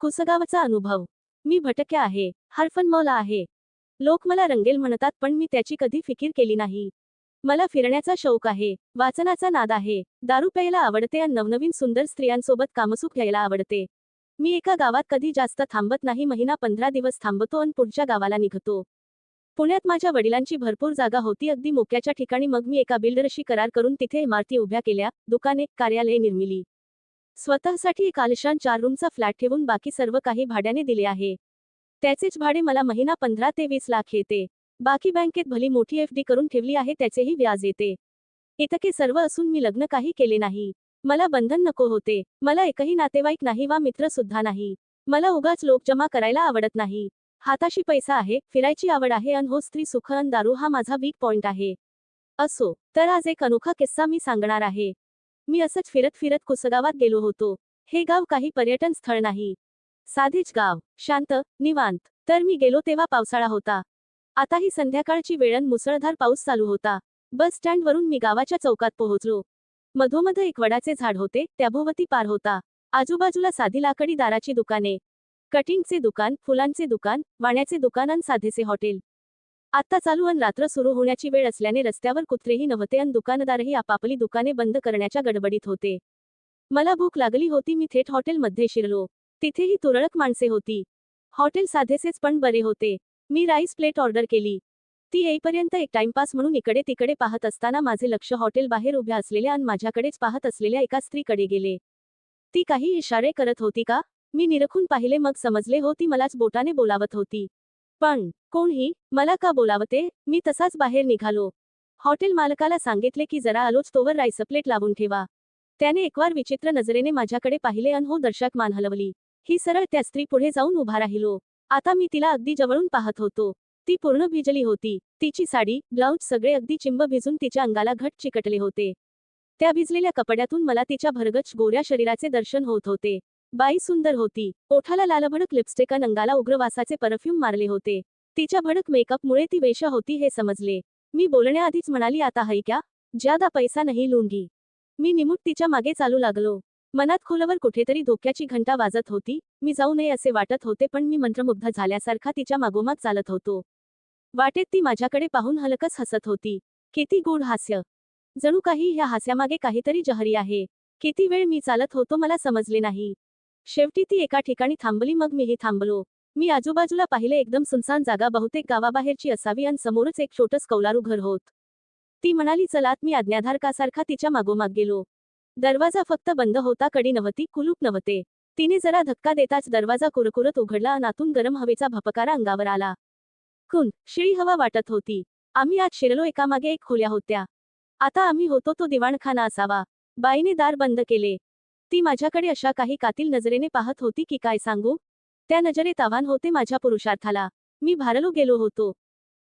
कुसगावचा अनुभव. मी भटके आहे हरफनमौला आहे. लोक मला रंगेल म्हणतात पण मी त्याची कधी फिकीर केली नाही. मला फिरण्याचा शौक आहे वाचनाचा नाद आहे दारू प्यायला आवडते आणि नवनवीन सुंदर स्त्रियांसोबत कामसुख घ्यायला आवडते. मी एका गावात कधी जास्त थांबत नाही महिना पंधरा दिवस थांबतो आणि पुढच्या गावाला निघतो. पुण्यात माझ्या वडिलांची भरपूर जागा होती अगदी मोक्याच्या ठिकाणी मग मी एका बिल्डरशी करार करून तिथे इमारती उभ्या केल्या दुकाने कार्यालये निर्मिली. स्वतःसाठी एक आलिशान चार रूमचा फ्लॅट ठेवून बाकी सर्व काही भाड्याने दिले आहे. त्याचेच भाडे मला महिना पंधरा ते वीस लाख येते. बाकी बँकेत भली मोठी एफ डी करून ठेवली आहे त्याचेही व्याज येते. इतके सर्व असून मी लग्न काही केले नाही. मला बंधन नको होते. मला एकही नातेवाईक नाही वा मित्र सुद्धा नाही. मला उगाच लोक जमा करायला आवडत नाही. हाताशी पैसा आहे फिरायची आवड आहे अन हो स्त्री सुख अन दारू हा माझा वीक पॉइंट आहे. असो तर आज एक अनोखा किस्सा मी सांगणार आहे. मी असंच फिरत फिरत कुसगावात गेलो होतो. हे गाव काही पर्यटन स्थळ नाही. साधेच गाव शांत निवांत. तर मी गेलो तेव्हा पावसाळा होता. आता ही संध्याकाळची वेळन मुसळधार पाऊस चालू होता. बस स्टँडवरून मी गावाच्या चौकात पोहोचलो. मधोमध एक वडाचे झाड होते त्याभोवती पार होता. आजूबाजूला साधी लाकडी दाराची दुकाने. कटिंगचे दुकान फुलांचे दुकान वाण्याचे दुकान आणि साधेसे हॉटेल. आता चालू अन रात्र सुरू होण्याची वेळ असल्याने रस्त्यावर कुत्रेही नव्हते अन दुकानदारही आपापली दुकाने बंद करण्याच्या गडबडीत होते. मला भूक लागली होती मी थेट हॉटेलमध्ये शिरलो. तिथेही तुरळक माणसे होती. हॉटेल साधेसेच पण बरे होते. मी राईस प्लेट ऑर्डर केली. ती येईपर्यंत एक टाइमपास म्हणून इकडे तिकडे पाहत असताना माझे लक्ष हॉटेल बाहेर उभ्या असलेल्या आणि माझ्याकडेच पाहत असलेल्या एका स्त्रीकडे गेले. ती काही इशारे करत होती का? मी निरखून पाहिले मग समजले हो ती मलाच बोटाने बोलावत होती. पण कोणही मला का बोलावते? मी तसाच बाहेर निघालो. हॉटेल मालकाला सांगितले की जरा आलोच तोवर राईस प्लेट लावून ठेवा. त्याने एकवार विचित्र नजरेने माझ्याकडे पाहिले अन हो दर्शक मान हलवली. ही सरळ त्या स्त्री पुढे जाऊन उभा राहिलो. आता मी तिला अगदी जवळून पाहत होतो. ती पूर्ण भिजली होती. तिची साडी ब्लाऊज सगळे अगदी चिंब भिजून तिच्या अंगाला घट चिकटले होते. त्या भिजलेल्या कपड्यातून मला तिच्या भरगच गोऱ्या शरीराचे दर्शन होत होते. बाई सुंदर होती. ओठाला लालभडक लिपस्टिक नंगाला अंगाला उग्रवासाचे परफ्यूम मारले होते. तिच्या भडक मेकअपमुळे ती वेशा होती हे समजले. मी बोलण्याआधीच म्हणाली आता है क्या? ज्यादा पैसा नाही लुंगी. मी निमुट तिच्यामागे चालू लागलो. मनात खोलवर कुठेतरी धोक्याची घंटा वाजत होती. मी जाऊ नये असे वाटत होते पण मी मंत्रमुग्ध झाल्यासारखा तिच्या मागोमाग चालत होतो. वाटेत ती माझ्याकडे पाहून हलकच हसत होती. किती गूढ हास्य. जणू काही ह्या हास्यामागे काहीतरी जहरी आहे. किती वेळ मी चालत होतो मला समजले नाही. शेवटी ती एका ठिकाणी थांबली. मग मीही थांबलो. मी आजूबाजूला पाहिले एकदम सुनसान जागा. बहुतेक गावाबाहेरची असावी आणि समोरच एक छोटस कौलारू घर होत. ती म्हणाली चलात मी आज्ञाधारकासारखा तिच्या मागोमाग गेलो. दरवाजा फक्त बंद होता कडी नव्हती कुलूप नव्हते. तिने जरा धक्का देताच दरवाजा कुरकुरत उघडला आणि आतून गरम हवेचा भपकारा अंगावर आला. कुन शिळी हवा वाटत होती. आम्ही आज शिरलो एकामागे एक खोल्या होत्या. आता आम्ही होतो तो दिवाणखाना असावा. बाईने दार बंद केले. ती माझ्याकडे अशा काही कातील नजरेने पाहत होती की काय सांगू? त्या नजरेत आव्हान होते माझ्या पुरुषार्थाला. मी भारलो गेलो होतो.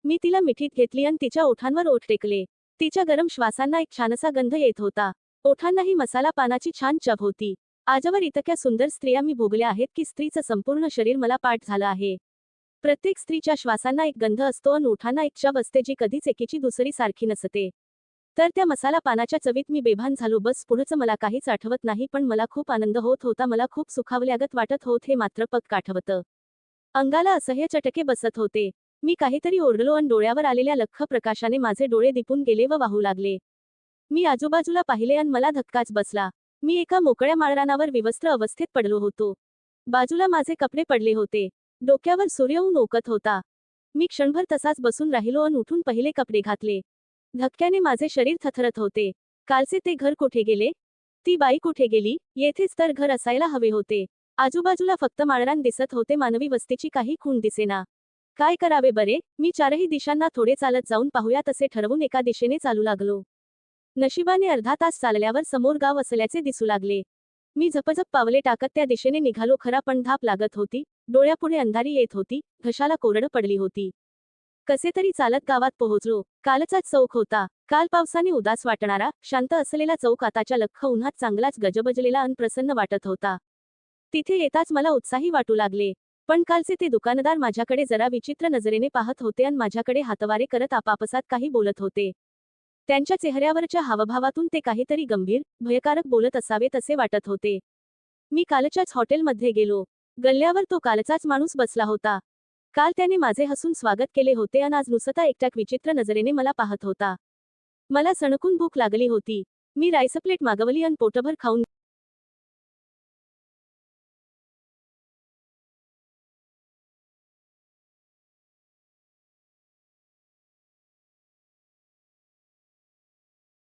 मी तिला मिठीत घेतली आणि तिच्या ओठांवर ओठ टेकले. तिच्या गरम श्वासांना एक छानसा गंध येत होता. ओठांनाही मसाला पानाची छान चव होती. आजवर इतक्या सुंदर स्त्रिया मी भोगल्या आहेत की स्त्रीचं संपूर्ण शरीर मला पाठ झालं आहे. प्रत्येक स्त्रीच्या श्वासांना एक गंध असतो आणि ओठांना एक चव असते जी कधीच एकीची दुसरी सारखी नसते. तर त्या मसाला पानाच्या चवीत मी बेभान झालो. बस पुढचं मला काहीच आठवत नाही पण मला खूप आनंद होत होता मला खूप सुखावल्यागत वाटत होत हे मात्र पक्क आठवतं अंगाला असह्य चटके बसत होते. मी काहीतरी ओरडलो आणि डोळ्यावर आलेल्या लख्ख प्रकाशाने माझे डोळे दिपून गेले व वाहू लागले. मी आजूबाजूला पाहिले आणि मला धक्काच बसला. मी एका मोकळ्या माळरानावर विवस्त्र अवस्थेत पडलो होतो. बाजूला माझे कपडे पडले होते. डोक्यावर सूर्यऊन ओकत होता. मी क्षणभर तसाच बसून राहिलो आणि उठून पहिले कपडे घातले. धक्क्याने माझे शरीर थथरत होते. कालचे ते घर कुठे गेले? ती बाई कुठे गेली? येथेच तर घर असायला हवे होते. आजूबाजूला फक्त माळरान दिसत होते मानवी वस्तीची काही खूण दिसेना. काय करावे बरे? मी चारही दिशांना थोडे चालत जाऊन पाहूया तसे ठरवून एका दिशेने चालू लागलो. नशिबाने अर्धा तास चालल्यावर समोर गाव असल्याचे दिसू लागले. मी झपझप पावले टाकत त्या दिशेने निघालो खरा पण धाप लागत होती. डोळ्यापुढे अंधारी येत होती. घशाला कोरड पडली होती. कसे तरी चालत गावात पोहोचलो. कालचाच चौक होता. काल पावसाने उदास वाटणारा शांत असलेला चौक आताच्या लख्ख उन्हात चांगलाच गजबजलेला अन प्रसन्न वाटत होता. तिथे येताच मला उत्साही वाटू लागले. पण कालचे ते दुकानदार माझ्याकडे जरा विचित्र नजरेने पाहत होते आणि माझ्याकडे हातवारे करत आपापसात काही बोलत होते. त्यांच्या चेहऱ्यावरच्या हावभावातून ते काहीतरी गंभीर भयकारक बोलत असावेत असे वाटत होते. मी कालच्याच हॉटेलमध्ये गेलो. गल्ल्यावर तो कालचाच माणूस बसला होता. काल त्याने माझे हसून स्वागत केले होते अन आज नुसता एकटाक विचित्र नजरेने मला पाहत होता. मला सणकून भूक लागली होती. मी राईस प्लेट मागवली अन पोटभर खाऊन